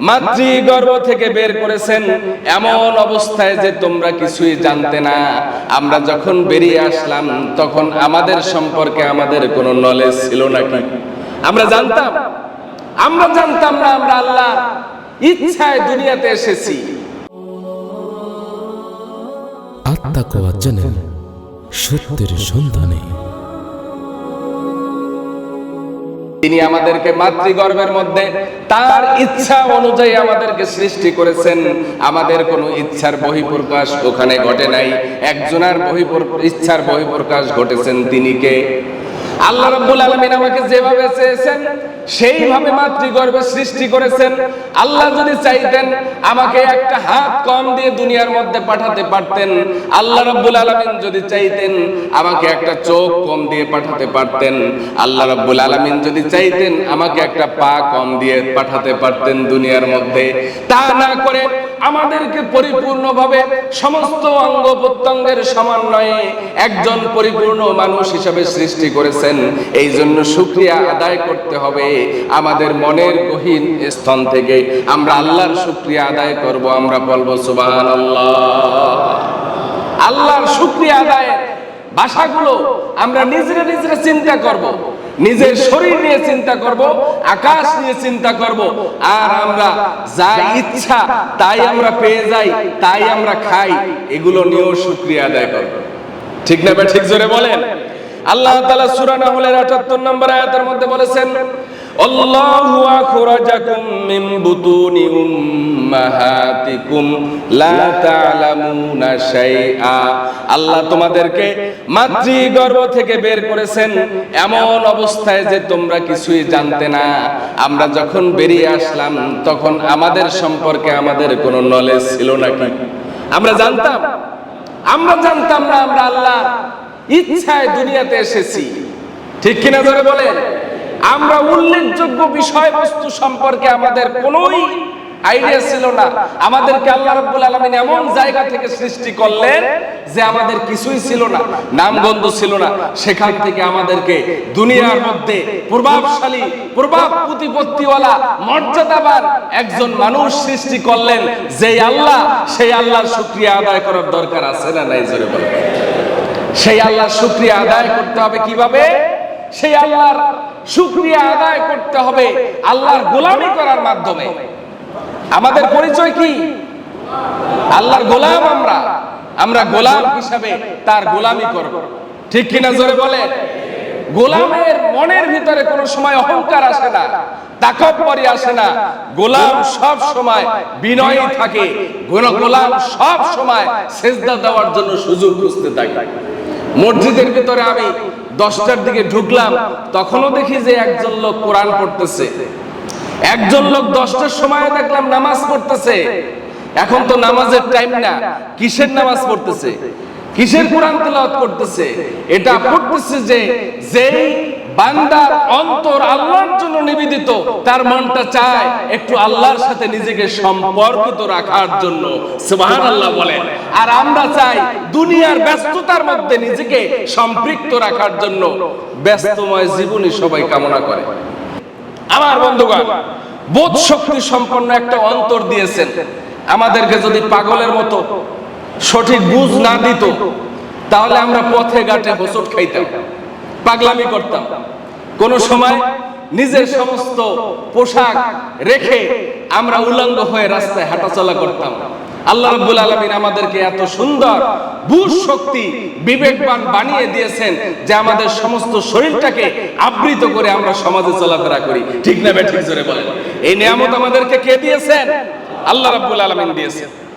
মাতৃগর্ভ থেকে বের করেছেন, এমন অবস্থায় যে তোমরা কিছুই জানতে না। আমরা যখন বেরিয়ে আসলাম, তখন আমাদের সম্পর্কে আমাদের কোনো নলেজ ছিল নাকি? আমরা জানতাম। আমরা জানতাম না আমরা আল্লাহ ইচ্ছায় দুনিয়াতে এসেছি। আত্মাকোয়া চ্যানেল, সত্যের সন্ধানে। তিনি আমাদেরকে মাতৃগর্ভের মধ্যে তার ইচ্ছা অনুযায়ী আমাদেরকে সৃষ্টি করেছেন। আমাদের কোনো ইচ্ছার বহিঃপ্রকাশ ওখানে ঘটে নাই। একজনের বহিপ্র ইচ্ছার বহিঃপ্রকাশ ঘটেছেন তিনি কে? আল্লাহ রাব্বুল আলামিন আমাকে যেভাবে চেয়েছেন, সেইভাবে মাতৃগর্ভে সৃষ্টি করেছেন। আল্লাহ যদি চাইতেন, আমাকে একটা হাত কম দিয়ে দুনিয়ার মধ্যে পাঠাতে পারতেন। আল্লাহ রাব্বুল আলামিন যদি চাইতেন, আমাকে একটা চোখ কম দিয়ে পাঠাতে পারতেন। আল্লাহ রাব্বুল আলামিন যদি চাইতেন, আমাকে একটা পা কম দিয়ে পাঠাতে পারতেন দুনিয়ার মধ্যে। তা না করে আমাদেরকে পরিপূর্ণভাবে সমস্ত অঙ্গ প্রত্যঙ্গের সমন্বয়ে একজন পরিপূর্ণ মানুষ হিসাবে সৃষ্টি করেছেন। এই জন্য শুক্রিয়া আদায় করতে হবে। আমাদের মনের গহীন স্থান থেকে আমরা আল্লাহর শুক্রিয়া আদায় করব, আমরা বলব সুবাহান আল্লাহর শুক্রিয়া আদায়ের ভাষাগুলো আমরা নিজেরা নিজেরা চিন্তা করব। নিজের শরীর নিয়ে চিন্তা করব আকাশ নিয়ে চিন্তা করব। আর আমরা যা ইচ্ছা তাই আমরা পেয়ে যাই তাই আমরা খাই এগুলো নিয়েও শুক্রিয়া আদায় করব। ঠিক না ঠিক জোরে বলেন? আল্লাহ তাআলা সূরা নাহলের 78 নম্বর আয়াতের মধ্যে বলেছেন আল্লাহু আখরাজাকুম মিন বুতুনি উম্মাহাতিকুম লা তা'লামুনা শাইআ। আল্লাহ তোমাদেরকে থেকে বের করেছেন এমন অবস্থায় যে তোমরা কিছুই জানতে না। আমরা যখন বেরিয়ে আসলাম, তখন আমাদের সম্পর্কে আমাদের কোনো নলেজ ছিল নাকি? আমরা জানতাম। আমরা জানতাম না আমরা আল্লাহ ইচ্ছায় দুনিয়াতে এসেছি। ঠিক কিনা ধরে বলেন? আমরা উল্লেখযোগ্য বিষয়বস্তু সম্পর্কে আমাদের কোনোই আইডিয়া ছিল না। আমাদেরকে আল্লাহ রাব্বুল আলামিন এমন জায়গা থেকে সৃষ্টি করলেন যে আমাদের কিছুই ছিল না নামগন্ধ ছিল না। সেখান থেকে আমাদেরকে দুনিয়ার মধ্যে প্রভাবশালী প্রভাব প্রতিপত্তিওয়ালা মর্যাদাবান একজন মানুষ সৃষ্টি করলেন, যেই আল্লাহ, সেই আল্লাহর শুকরিয়া আদায় করার দরকার আছে না নাই জোরে বলেন। সেই আল্লাহর শুক্রিয়া আদায় করতে হবে কীভাবে? সেই আল্লাহর শুক্রিয়া আদায় করতে হবে আল্লাহর গোলামি করার মাধ্যমে। আমাদের পরিচয় কি? আল্লাহর গোলাম আমরা। আমরা গোলাম হিসাবে তার গোলামি করব। ঠিক কিনা জোরে বলে? গোলামের মনের ভিতরে কোনো সময় অহংকার আসে না আসে না। গোলাম সব সময় থাকে। গোলাম সব সময় সেজদা দেওয়ার জন্য সুযোগ খুঁজতে থাকে। মসজিদের ভিতরে আমি দশটার দিকে ঢুকলাম, তখনও দেখি যে একজন লোক কোরআন পড়তেছে। একজন লোক দশটার সময় দেখলাম নামাজ পড়তেছে। এখন তো নামাজের টাইম না, কিসের নামাজ পড়তেছে? কিসের কোরআন তেলাওয়াত করতেছে? এটা পড়তেছে যে, যেই বান্দার অন্তর আল্লাহর জন্য নিবেদিত, তার মনটা চায় একটু আল্লাহর সাথে নিজেকে সম্পর্কিত রাখার জন্য। সুবহানাল্লাহ বলেন। আর আমরা চাই দুনিয়ার ব্যস্ততার মধ্যে নিজেকে সম্পৃক্ত রাখার জন্য। ব্যস্তময় জীবনই সবাই কামনা করে। আমার বন্ধুগণ বোধ শক্তি সম্পন্ন একটা অন্তর দিয়েছেন। আমাদেরকে যদি পাগলের মতো সঠিক বুঝ না দিত তাহলে আমরা পথে ঘাটে হোসট খাইতাম পাগলামি করতাম। কোন সময় নিজের সমস্ত পোশাক রেখে আমরা উলঙ্গ হয়ে রাস্তায় হাঁটাচলা করতাম। আল্লাহ রাব্বুল আলামিন আমাদেরকে এত সুন্দর বুঝ শক্তি, বিবেকবান বানিয়ে দিয়েছেন যে আমাদের সমস্ত শরীরটাকে আবৃত করে আমরা সমাজে চলাফেরা করি। ঠিক না ঠিক জোরে বলেন। এই নিয়ামত আমাদেরকে কে দিয়েছেন? আল্লাহ রাব্বুল আলামিন দিয়েছেন।